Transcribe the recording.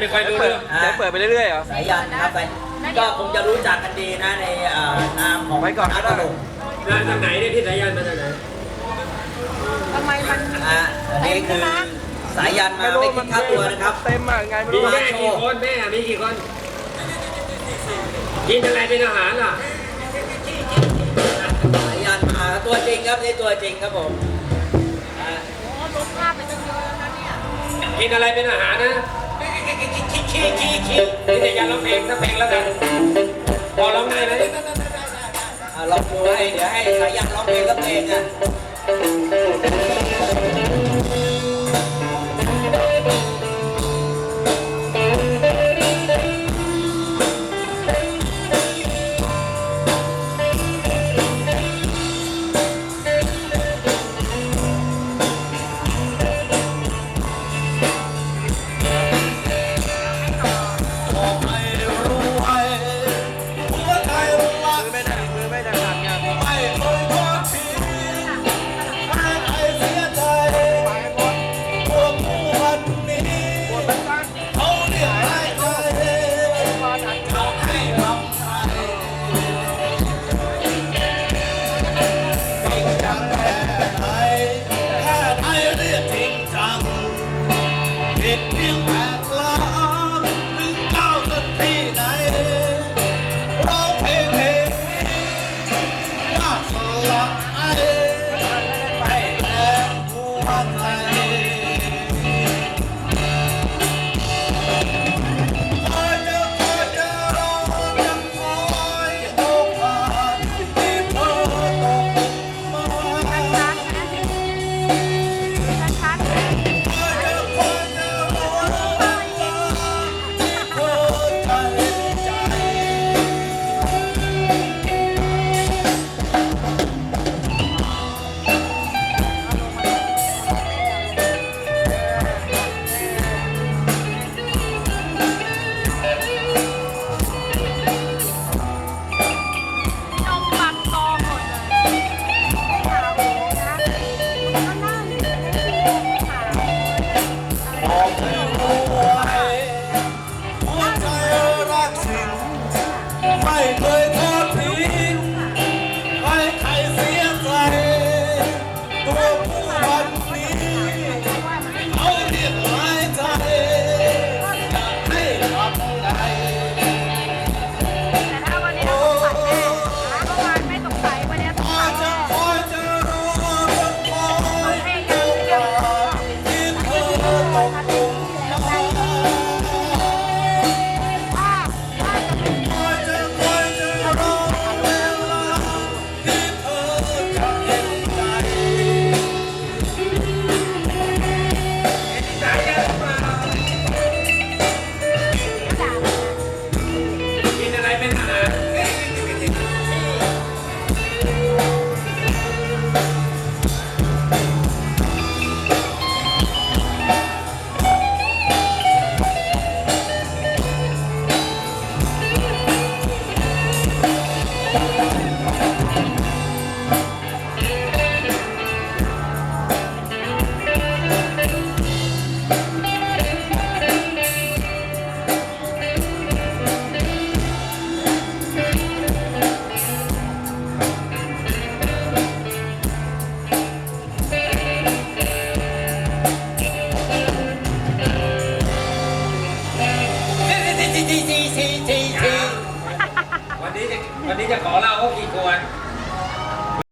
ไม่ค่อยรู้เปิดเรื่องเดี๋ยวเปิดไปเรื่อยๆเหรอ สายยันครับสายก็คงจะรู้จักกันดีนะในเอ่อนามของไว้ก่อนคก็ณะได้ตลกมาจากไหนเนี่ยพี่สายันมาจากไหนทำไมมันอะอันนี้คือสายยันมาไม่คิดค่าตัวนะครับ เต็มอะไงไม่มีรู้แม่กี่คนแม่มีกี่คนกินอะไรเป็นอาหารล่ะสายยันมาตัวจริงครับนี่ตัวจริงครับผมอะโอ้ลบภาพไปตั้งเยอะแล้วนะเนี่ยกินอะไรเป็นอาหารนะ ขี้ขี้ขี้ขี้พี่สายันร้องเพลงสักเพลงแล้วกันพอร้องได้ไหมอะลองดูให้เดี๋ยวให้สายยันร้องเพลงสักเพลงอะ hot เข วันนี้จะวันนี้จะขอเล่าเขากี่คน